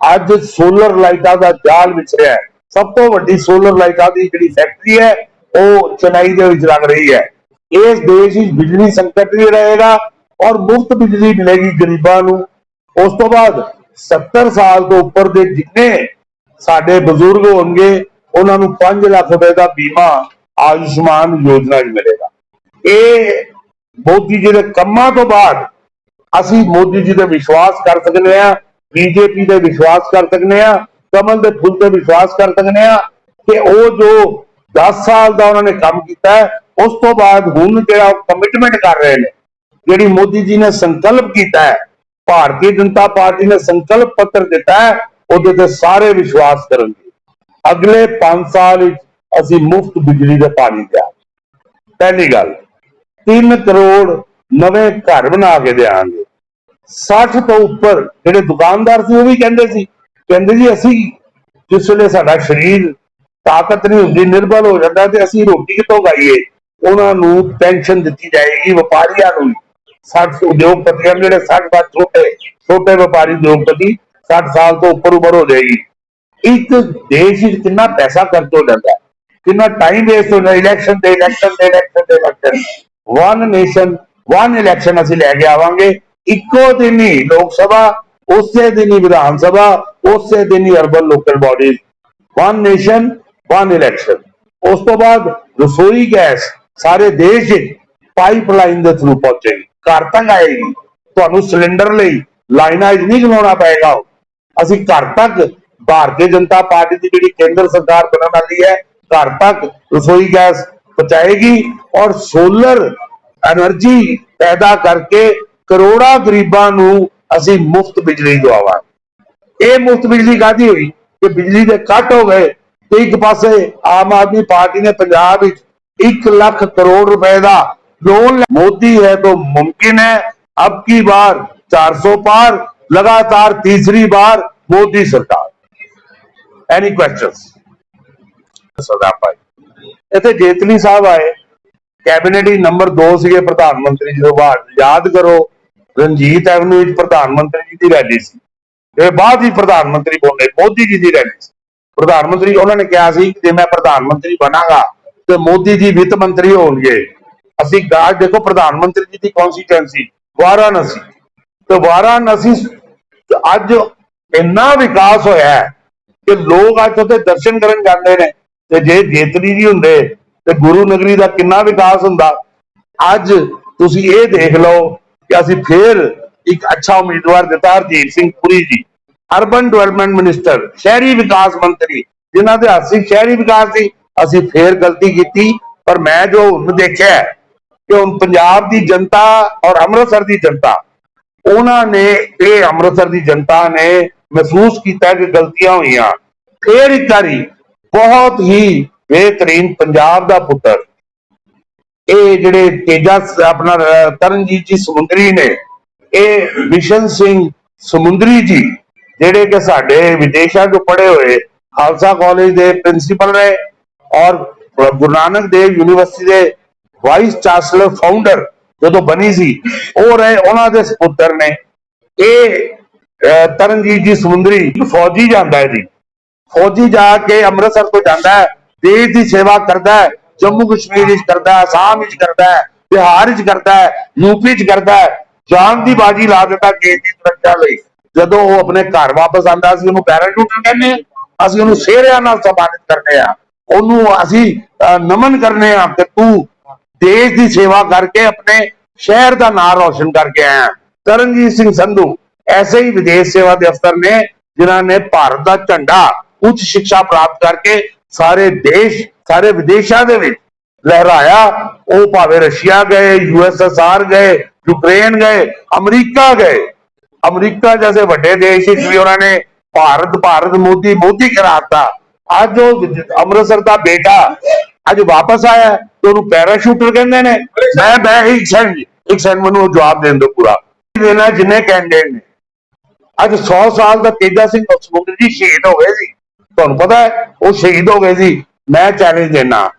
ਅੱਜ ਸੋਲਰ ਲਾਈਟਾਂ ਦਾ ਜਾਲ ਵਿਚ ਰਿਹਾ ਹੈ। ਸਭ ਤੋਂ ਵੱਡੀ ਸੋਲਰ ਲਾਈਟਾਂ ਦੀ ਜਿਹੜੀ ਫੈਕਟਰੀ ਹੈ, ਉਹ ਚੇਨਈ ਦੇ ਵਿੱਚ ਲੱਗ ਰਹੀ ਹੈ। ਇਸ ਦੇਸ਼ ਵਿੱਚ ਬਿਜਲੀ ਸੰਕਟ ਵੀ ਰਹੇਗਾ ਔਰ ਮੁਫਤ ਬਿਜਲੀ ਮਿਲੇਗੀ ਗਰੀਬਾਂ ਨੂੰ। ਉਸ ਤੋਂ ਬਾਅਦ 70 ਸਾਲ ਤੋਂ ਉੱਪਰ ਦੇ ਜਿੰਨੇ ਸਾਡੇ ਬਜ਼ੁਰਗ ਹੋਣਗੇ, ਉਹਨਾਂ ਨੂੰ 5 ਲੱਖ ਰੁਪਏ ਦਾ ਬੀਮਾ ਆਯੁਸ਼ਮਾਨ ਯੋਜਨਾ ਵੀ ਮਿਲੇਗਾ। ਇਹ ਮੋਦੀ ਜੀ ਦੇ ਕੰਮਾਂ ਤੋਂ ਬਾਅਦ ਅਸੀਂ ਮੋਦੀ ਜੀ ਤੇ ਵਿਸ਼ਵਾਸ ਕਰ ਸਕਦੇ ਹਾਂ, ਬੀਜੇਪੀ ਤੇ ਵਿਸ਼ਵਾਸ ਕਰ ਸਕਦੇ ਹਾਂ, ਕਮਲ ਦੇ ਫੁੱਲ ਤੇ ਵਿਸ਼ਵਾਸ ਕਰ ਸਕਦੇ ਹਾਂ ਕਿ ਉਹ ਜੋ 10 ਸਾਲ ਦਾ ਉਹਨਾਂ ਨੇ ਕੰਮ ਕੀਤਾ ਹੈ, ਉਸ ਤੋਂ ਬਾਅਦ ਹੁਣ ਜਿਹੜਾ ਕਮਿਟਮੈਂਟ ਕਰ ਰਹੇ ਨੇ ਜਿਹੜੀ ਮੋਦੀ ਜੀ ਨੇ ਸੰਕਲਪ ਕੀਤਾ ਹੈ, ਭਾਰਤੀ ਜਨਤਾ ਪਾਰਟੀ ਨੇ ਸੰਕਲਪ ਪੱਤਰ ਦਿੱਤਾ ਹੈ, ਉਹਦੇ ਤੇ ਸਾਰੇ ਵਿਸ਼ਵਾਸ ਕਰਨਗੇ। ਅਗਲੇ 5 ਸਾਲ ਵਿੱਚ ਅਸੀਂ ਮੁਫਤ ਬਿਜਲੀ ਦੇ ਪਾਣੀ ਦਿਆਂਗੇ। ਪਹਿਲੀ ਗੱਲ 3 ਕਰੋੜ ਨਵੇਂ ਘਰ ਬਣਾ ਕੇ ਦੇਾਂਗੇ 60 ਤੋਂ ਉੱਪਰ ਜਿਹੜੇ ਦੁਕਾਨਦਾਰ ਸੀ, ਉਹ ਵੀ ਕਹਿੰਦੇ ਸੀ, ਕਹਿੰਦੇ ਜੀ ਅਸੀਂ ਜਿਸ ਵੇਲੇ ਸਾਡਾ ਸਰੀਰ ਤਾਕਤ ਨਹੀਂ ਹੁੰਦੀ, ਨਿਰਬਲ ਹੋ ਜਾਂਦਾ ਤੇ ਅਸੀਂ ਰੋਟੀ ਕਿੱਥੋਂ ਖਾਈਏ? ਉਹਨਾਂ ਨੂੰ ਪੈਨਸ਼ਨ ਦਿੱਤੀ ਜਾਏਗੀ, ਵਪਾਰੀਆਂ ਨੂੰ ਵੀ 60 ਉਦਯੋਗਪਤੀਆਂ ਨੂੰ ਜਿਹੜੇ 60 ਸਾਲ ਛੋਟੇ ਛੋਟੇ ਵਪਾਰੀ ਉਦਯੋਗਪਤੀ 60 ਸਾਲ ਤੋਂ ਉੱਪਰ ਉਮਰ ਹੋ ਜਾਏਗੀ ਇੱਕ ਦੇਸ਼ ਵਿੱਚ ਕਿੰਨਾ ਪੈਸਾ ਖਰਚ ਹੋ ਜਾਂਦਾ ਹੈ ਕਿੰਨਾ ਟਾਈਮ ਵੇਸਟ ਹੁੰਦਾ ਇਲੈਕਸ਼ਨ ਦੇ ਇਲੈਕਸ਼ਨ ਦੇ ਇਲੈਕਸ਼ਨ ਦੇ election one nation one election ਅਸੀਂ ਲੈ ਕੇ ਆਵਾਂਗੇ ਇੱਕੋ ਦਿਨ ਹੀ ਲੋਕ ਸਭਾ ਉਸੇ ਦਿਨ ਹੀ ਵਿਧਾਨ ਸਭਾ ਉਸੇ ਦਿਨ ਹੀ urban local bodies one nation one election ਉਸ ਤੋਂ ਬਾਅਦ ਰਸੋਈ ਗੈਸ ਸਾਰੇ ਦੇਸ਼ ਵਿੱਚ ਪਾਈਪਲਾਈਨ ਦੇ ਥਰੂ ਪਹੁੰਚੇਗੀ ਘਰ ਤੰਗ ਆਏਗੀ। ਤੁਹਾਨੂੰ ਸਿਲੰਡਰ ਲਈ ਲਾਈਨਾਂ ਨਹੀਂ ਖਲੋਣਾ ਪਏਗਾ ਅਸੀਂ ਘਰ ਤੱਕ ਭਾਰਤੀ ਜਨਤਾ ਪਾਰਟੀ ਦੀ ਜਿਹੜੀ ਕੇਂਦਰ ਸਰਕਾਰ ਬਣਨ ਵਾਲੀ ਹੈ, ਘਰ ਤੱਕ ਰਸੋਈ ਗੈਸ ਪਹੁੰਚਾਏਗੀ ਔਰ ਸੋਲਰ એનર્ਜੀ ਪੈਦਾ ਕਰਕੇ ਕਰੋੜਾਂ ਗਰੀਬਾਂ ਨੂੰ ਅਸੀਂ ਮੁਫਤ ਬਿਜਲੀ ਦਵਾਵਾਂਗੇ। ਇਹ ਮੁਫਤ ਬਿਜਲੀ ਕਾਦੀ ਹੋਈ? ਕਿ ਬਿਜਲੀ ਦੇ ਕੱਟ ਹੋ ਗਏ ਤੇ ਇੱਕ ਪਾਸੇ ਆਮ ਆਦਮੀ ਪਾਰਟੀ ਨੇ ਪੰਜਾਬ ਵਿੱਚ 1 ਲੱਖ ਕਰੋੜ ਰੁਪਏ ਦਾ लोन ले- मोदी है तो मुमकिन है अब की बार 400 पार लगातार तीसरी बार मोदी सरकार एनी क्वेश्चंस सरदार भाई ਇੱਥੇ ਜੇਤਲੀ ਸਾਹਿਬ ਆਏ ਕੈਬਨਿਟ ਹੀ ਨੰਬਰ 2 ਸੀਗੇ ਪ੍ਰਧਾਨ ਮੰਤਰੀ ਜਦੋਂ ਬਾਅਦ ਯਾਦ ਕਰੋ ਰਣਜੀਤ ਐਵਨਿਊ ਵਿੱਚ ਪ੍ਰਧਾਨ ਮੰਤਰੀ ਜੀ ਦੀ ਰੈਲੀ ਸੀ ਤੇ ਬਾਅਦ ਹੀ ਪ੍ਰਧਾਨ ਮੰਤਰੀ ਬੋਲੇ ਮੋਦੀ ਜੀ ਦੀ ਰੈਲੀ ਸੀ ਪ੍ਰਧਾਨ ਮੰਤਰੀ ਉਹਨਾਂ ਨੇ ਕਿਹਾ ਸੀ ਕਿ ਜੇ ਮੈਂ ਪ੍ਰਧਾਨ ਮੰਤਰੀ ਬਣਾਂਗਾ ਤੇ ਮੋਦੀ ਜੀ ਵਿੱਤ ਮੰਤਰੀ ਹੋਣਗੇ ਅਸੀਂ ਗਾਜ ਦੇਖੋ, ਪ੍ਰਧਾਨ ਮੰਤਰੀ ਜੀ ਦੀ ਕਨਸਟੀਟੈਂਸੀ ਵਾਰਾਣਸੀ। ਤੇ ਵਾਰਾਣਸੀ ਅੱਜ ਇੰਨਾ ਵਿਕਾਸ ਹੋਇਆ ਹੈ ਕਿ ਲੋਕ ਅੱਜ ਉੱਥੇ ਦਰਸ਼ਨ ਕਰਨ ਜਾਂਦੇ ਨੇ। ਤੇ ਜੇ ਜੇਤਲੀ ਜੀ ਹੁੰਦੇ ਤੇ ਗੁਰੂ ਨਗਰੀ ਦਾ ਕਿੰਨਾ ਵਿਕਾਸ ਹੁੰਦਾ। ਅੱਜ ਤੁਸੀਂ ਇਹ ਦੇਖ ਲਓ ਕਿ ਅਸੀਂ ਫੇਰ ਇੱਕ ਅੱਛਾ ਉਮੀਦਵਾਰ ਦਿੱਤਾ ਹਰਜੀਤ ਸਿੰਘ ਪੁਰੀ ਜੀ ਅਰਬਨ ਡਿਵੈਲਪਮੈਂਟ ਮਿਨਿਸਟਰ ਸ਼ਹਿਰੀ ਵਿਕਾਸ ਮੰਤਰੀ, ਜਿਨ੍ਹਾਂ ਦੇ ਹੱਥ ਸੀ ਸ਼ਹਿਰੀ ਵਿਕਾਸ ਦੀ, ਅਸੀਂ ਫੇਰ ਗਲਤੀ ਕੀਤੀ। ਪਰ ਮੈਂ ਜੋ ਹੁਣ ਦੇਖਿਆ ਕਿ ਹੁਣ ਪੰਜਾਬ ਦੀ ਜਨਤਾ ਔਰ ਅੰਮ੍ਰਿਤਸਰ ਦੀ ਜਨਤਾ, ਉਹਨਾਂ ਨੇ ਇਹ ਅੰਮ੍ਰਿਤਸਰ ਦੀ ਜਨਤਾ ਨੇ ਮਹਿਸੂਸ ਕੀਤਾ ਕਿ ਗਲਤੀਆਂ ਹੋਈਆਂ। ਫੇਰ ਇੱਕ ਵਾਰੀ ਬਹੁਤ ਹੀ ਬਿਹਤਰੀਨ ਪੰਜਾਬ ਦਾ ਪੁੱਤਰ, ਇਹ ਜਿਹੜੇ ਤੇਜਾ ਆਪਣਾ, ਤਰਨਜੀਤ ਜੀ ਸਮੁੰਦਰੀ ਨੇ, ਇਹ ਵਿਸ਼ਨ ਸਿੰਘ ਸਮੁੰਦਰੀ ਜੀ, ਜਿਹੜੇ ਕਿ ਸਾਡੇ ਵਿਦੇਸ਼ਾਂ ਤੋਂ ਪੜ੍ਹੇ ਹੋਏ, ਖਾਲਸਾ ਕਾਲਜ ਦੇ ਪ੍ਰਿੰਸੀਪਲ ਰਹੇ ਔਰ ਗੁਰੂ ਨਾਨਕ ਦੇਵ ਯੂਨੀਵਰਸਿਟੀ ਦੇ ਵਾਈਸ ਚਾਂਸਲਰ ਫਾਊਂਡਰ ਜਦੋਂ ਬਣੀ ਸੀ, ਉਹ ਰਹੇ ਉਹਨਾਂ ਦੇ ਸਪੁੱਤਰ ਨੇ। ਇਹ ਤਰਨਜੀਤ ਜੀ ਸਮੁੰਦਰੀ ਫੌਜੀ ਜਾਂਦਾ ਹੈ ਜੀ। ਫੌਜੀ ਜਾ ਕੇ ਅੰਮ੍ਰਿਤਸਰ ਤੋਂ ਜਾਂਦਾ ਹੈ, ਦੇਸ਼ ਦੀ ਸੇਵਾ ਕਰਦਾ ਹੈ, ਜੰਮੂ ਕਸ਼ਮੀਰ ਵਿੱਚ ਕਰਦਾ ਹੈ ਆਸਾਮ ਵਿੱਚ ਕਰਦਾ ਹੈ, ਬਿਹਾਰ ਵਿੱਚ ਕਰਦਾ ਹੈ ਯੂਪੀ ਵਿੱਚ ਕਰਦਾ ਹੈ, ਜਾਨ ਦੀ ਬਾਜੀ ਲਾ ਦਿੰਦਾ ਦੇਸ਼ ਦੀ ਸੁਰੱਖਿਆ ਲਈ। ਜਦੋਂ ਉਹ ਆਪਣੇ ਘਰ ਵਾਪਸ ਆਂਦਾ ਸੀ ਉਹਨੂੰ ਪੈਰਾਸ਼ੂਟਰ ਕਹਿੰਦੇ ਅਸੀਂ ਉਹਨੂੰ ਸਿਹਰਿਆਂ ਨਾਲ ਸਨਮਾਨਿਤ ਕਰਨੇ ਆ ਉਹਨੂੰ ਅਸੀਂ ਨਮਨ ਕਰਨੇ ਆ ਕਿ ਤੂੰ ਦੇਸ਼ ਦੀ ਸੇਵਾ ਕਰਕੇ ਆਪਣੇ ਸ਼ਹਿਰ ਦਾ ਨਾਮ ਰੌਸ਼ਨ ਕਰਕੇ ਆਇਆ ਤਰਨਜੀਤ ਸਿੰਘ ਸੰਧੂ ਐਸੇ ਹੀ ਵਿਦੇਸ਼ ਸੇਵਾ ਦੇ ਅਫਸਰ ਨੇ, ਜਿਨ੍ਹਾਂ ਨੇ ਭਾਰਤ ਦਾ ਝੰਡਾ ਉੱਚ ਸਿੱਖਿਆ ਪ੍ਰਾਪਤ ਕਰਕੇ ਸਾਰੇ ਦੇਸ਼, ਸਾਰੇ ਵਿਦੇਸ਼ਾਂ ਦੇ ਵਿੱਚ ਲਹਿਰਾਇਆ। ਉਹ ਭਾਵੇਂ ਰਸ਼ੀਆ ਗਏ ਯੂਐਸਐਸਆਰ ਗਏ, ਯੂਕਰੇਨ ਗਏ, ਅਮਰੀਕਾ ਗਏ। ਅਮਰੀਕਾ ਜੈਸੇ ਵੱਡੇ ਦੇਸ਼ ਵਿੱਚ ਵੀ ਉਹਨਾਂ ਨੇ ਭਾਰਤ ਭਾਰਤ ਮੋਦੀ ਮੋਦੀ ਕਰਾਤਾ ਅੱਜ ਉਹ ਅੰਮ੍ਰਿਤਸਰ ਦਾ ਬੇਟਾ ਅੱਜ ਵਾਪਸ ਆਇਆ ਤੇ ਉਹਨੂੰ ਪੈਰਾਸ਼ੂਟਰ ਕਹਿੰਦੇ ਨੇ। ਮੈਂ ਮੈਂ ਇੱਕ ਸੈਕਿੰਡ ਇੱਕ ਸੈਕਿੰਡ ਮੈਨੂੰ ਜਵਾਬ ਦੇਣ ਦਿਓ ਪੂਰਾ। ਦੇਣਾ ਜਿੰਨੇ ਕੈਂਡੀਡੇਟ ਨੇ। ਅੱਜ 100 ਸਾਲ ਦਾ ਤੇਜਾ ਸਿੰਘ ਸਮੁੰਦਰ ਜੀ ਸ਼ਹੀਦ ਹੋ ਗਏ ਸੀ। ਤੁਹਾਨੂੰ ਪਤਾ ਹੈ ਉਹ ਸ਼ਹੀਦ ਹੋ ਗਏ ਸੀ। ਮੈਂ ਚੈਲੰਜ ਦੇਣਾ।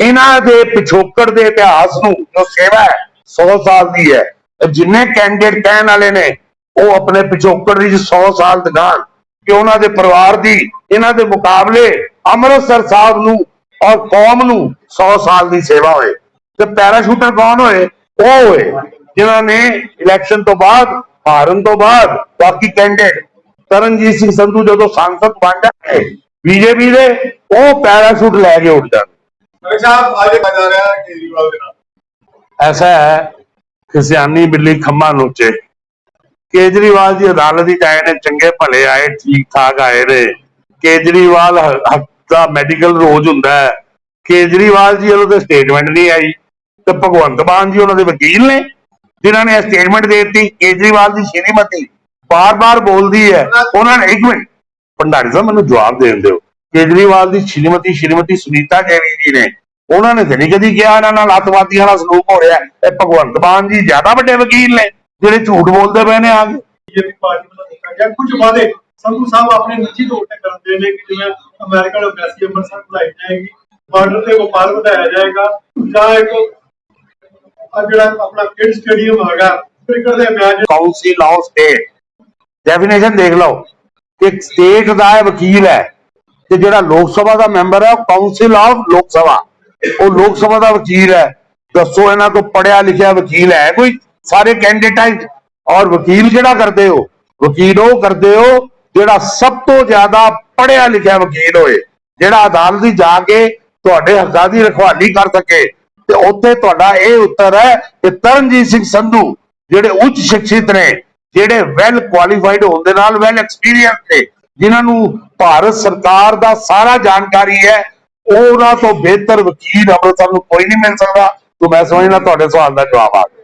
ਇਹਨਾਂ ਦੇ ਪਿਛੋਕੜ ਦੇ ਇਤਿਹਾਸ ਨੂੰ ਜੋ ਸੇਵਾ ਹੈ 100 ਸਾਲ ਦੀ ਹੈ। ਜਿੰਨੇ ਕੈਂਡੀਡੇਟ ਕਹਿਣ ਵਾਲੇ ਨੇ ਉਹ ਆਪਣੇ ਪਿਛੋਕੜ ਵਿੱਚ 100 ਸਾਲ ਦਿਖਾਣ ਕਿ ਉਹਨਾਂ ਦੇ ਪਰਿਵਾਰ ਦੀ ਇਹਨਾਂ ਦੇ ਮੁਕਾਬਲੇ ਅੰਮ੍ਰਿਤਸਰ ਸਾਹਿਬ ਨੂੰ ਔਰ ਕੌਮ ਨੂੰ 100 ਸਾਲ ਦੀ ਸੇਵਾ ਹੋਏ ਤੇ ਪੈਰਾਸ਼ੂਟਰ ਕੌਣ ਹੋਏ? ਉਹ ਹੋਏ ਜਿਨ੍ਹਾਂ ਨੇ ਇਲੈਕਸ਼ਨ ਤੋਂ ਬਾਅਦ ਹਾਰਨ ਤੋਂ ਬਾਅਦ ਬਾਕੀ ਕੈਂਡੀਡੇਟ ਤਰਨਜੀਤ ਸਿੰਘ ਸੰਧੂ ਜਦੋਂ ਸੰਸਦ ਬਣ ਜਾਏ ਬੀਜੇਪੀ ਦੇ ਉਹ ਪੈਰਾਸ਼ੂਟ ਲੈ ਕੇ ਉੱਡ ਜਾਣ ਭਾਈ ਸਾਹਿਬ ਅੱਜ ਕਿਹਾ ਜਾ ਰਿਹਾ ਹੈ ਕੇਜਰੀਵਾਲ ਦੇ ਨਾਲ। ਐਸਾ ਹੈ ਕਿ ਸਿਆਣੀ ਬਿੱਲੀ ਖੰਮਾ ਨੋਚੇ ਕੇਜਰੀਵਾਲ ਜੀ ਅਦਾਲਤ ਵਿੱਚ ਆਏ ਨੇ ਚੰਗੇ ਭਲੇ ਆਏ ਠੀਕ ਠਾਕ ਆਏ ਨੇ। ਕੇਜਰੀਵਾਲ ਹ- ਮੈਡੀਕਲ ਰੋਜ਼ ਹੁੰਦਾ ਹੈ। ਕੇਜਰੀਵਾਲ ਜੀ ਵੱਲੋਂ ਤੇ ਸਟੇਟਮੈਂਟ ਨਹੀਂ ਆਈ, ਤੇ ਭਗਵੰਤ ਮਾਨ ਜੀ ਉਹਨਾਂ ਦੇ ਵਕੀਲ ਨੇ, ਜਿਨ੍ਹਾਂ ਨੇ ਸਟੇਟਮੈਂਟ ਦੇ ਦਿੱਤੀ, ਕੇਜਰੀਵਾਲ ਦੀ ਸ਼੍ਰੀਮਤੀ ਬਾਰ-ਬਾਰ ਬੋਲਦੀ ਹੈ। ਉਹਨਾਂ ਨੇ ਇੱਕ ਮਿੰਟ, ਭੰਡਾਰੀ ਸਾਹਿਬ, ਮੈਨੂੰ ਜਵਾਬ ਦੇਣ ਦਿਓ ਕੇਜਰੀਵਾਲ ਦੀ ਸ਼੍ਰੀਮਤੀ ਸ਼੍ਰੀਮਤੀ ਸੁਨੀਤਾ ਦੇਵੀ ਜੀ ਨੇ, ਉਹਨਾਂ ਨੇ ਤਾਂ ਨਹੀਂ ਕਦੀ ਕਿਹਾ ਇਹਨਾਂ ਨਾਲ ਅੱਤਵਾਦੀਆਂ ਨਾਲ ਸਲੂਕ ਹੋ ਰਿਹਾ ਇਹ ਭਗਵੰਤ ਮਾਨ ਜੀ ਜ਼ਿਆਦਾ ਵੱਡੇ ਵਕੀਲ ਨੇ, ਜਿਹੜੇ ਝੂਠ ਬੋਲਦੇ ਪਏ ਨੇ ਆ ਕੇ। ਬੀਜੇਪੀ ਪਾਰਟੀ ਵੱਲੋਂ ਕੀਤਾ ਗਿਆ, ਕੁਝ ਵਾਅਦੇ ਸੰਧੂ ਸਾਹਿਬ ਆਪਣੇ ਨਿੱਜੀ ਤੌਰ ਤੇ ਕਰਦੇ ਨੇ ਕਿ ਜਿਵੇਂ ਅਮਰੀਕਨ ਐਮਬੈਸੀ ਅੰਮ੍ਰਿਤਸਰ ਬੁਲਾਈ ਜਾਏਗੀ, ਬਾਰਡਰ ਤੇ ਵਪਾਰ ਵਧਾਇਆ ਜਾਏਗਾ, ਜਾਂ ਇੱਕ ਜਿਹੜਾ ਆਪਣਾ ਕਿਡ ਸਟੇਡੀਅਮ ਹੈਗਾ, ਕ੍ਰਿਕਟ ਦੇ match council of state definition ਦੇਖ ਲਓ, ਇੱਕ ਸਟੇਟ ਦਾ ਵਕੀਲ ਹੈ, ਤੇ ਜਿਹੜਾ ਲੋਕ ਸਭਾ ਦਾ ਮੈਂਬਰ ਹੈ, ਉਹ ਕਾਉਂਸਲ ਆਫ ਲੋਕ ਸਭਾ। ਉਹ ਲੋਕ ਸਭਾ ਦਾ ਵਕੀਲ ਹੈ। ਦੱਸੋ ਇਹਨਾਂ ਤੋਂ ਪੜਿਆ ਲਿਖਿਆ ਵਕੀਲ ਹੈ ਕੋਈ? ਸਾਰੇ ਕੈਂਡੀਡੇਟ ਔਰ ਵਕੀਲ ਕਿਹੜਾ ਕਰਦੇ ਹੋ? ਵਕੀਲ ਉਹ ਕਰਦੇ ਹੋ ਜਿਹੜਾ ਸਭ ਤੋਂ ਜ਼ਿਆਦਾ ਪੜਿਆ ਲਿਖਿਆ ਵਕੀਲ ਹੋਏ, ਜਿਹੜਾ ਅਦਾਲਤ ਜਾ ਕੇ ਤੁਹਾਡੇ ਹੱਕਾਂ ਦੀ ਰਖਵਾਲੀ ਕਰ ਸਕੇ, ਤੇ ਉੱਥੇ ਤੁਹਾਡਾ ਇਹ ਉੱਤਰ ਹੈ ਕਿ ਤਰਨਜੀਤ ਸਿੰਘ ਸੰਧੂ, ਜਿਹੜੇ ਉੱਚ ਸਿੱਖਿਤ ਨੇ, ਜਿਹੜੇ ਵੈਲ ਕੁਆਲੀਫਾਈਡ ਹੋਣ ਦੇ ਨਾਲ ਵੈਲ ਐਕਸਪੀਰੀਅੰਸ ਨੇ, ਜਿਨ੍ਹਾਂ ਨੂੰ ਭਾਰਤ ਸਰਕਾਰ ਦਾ ਸਾਰਾ ਜਾਣਕਾਰੀ ਹੈ, ਉਹਨਾਂ ਤੋਂ ਬਿਹਤਰ ਵਕੀਲ ਅੰਮ੍ਰਿਤਸਰ ਨੂੰ ਕੋਈ ਨਹੀਂ ਮਿਲ ਸਕਦਾ। ਤੋਂ ਮੈਂ ਸਮਝਣਾ ਤੁਹਾਡੇ ਸਵਾਲ ਦਾ ਜਵਾਬ ਆ ਗਿਆ।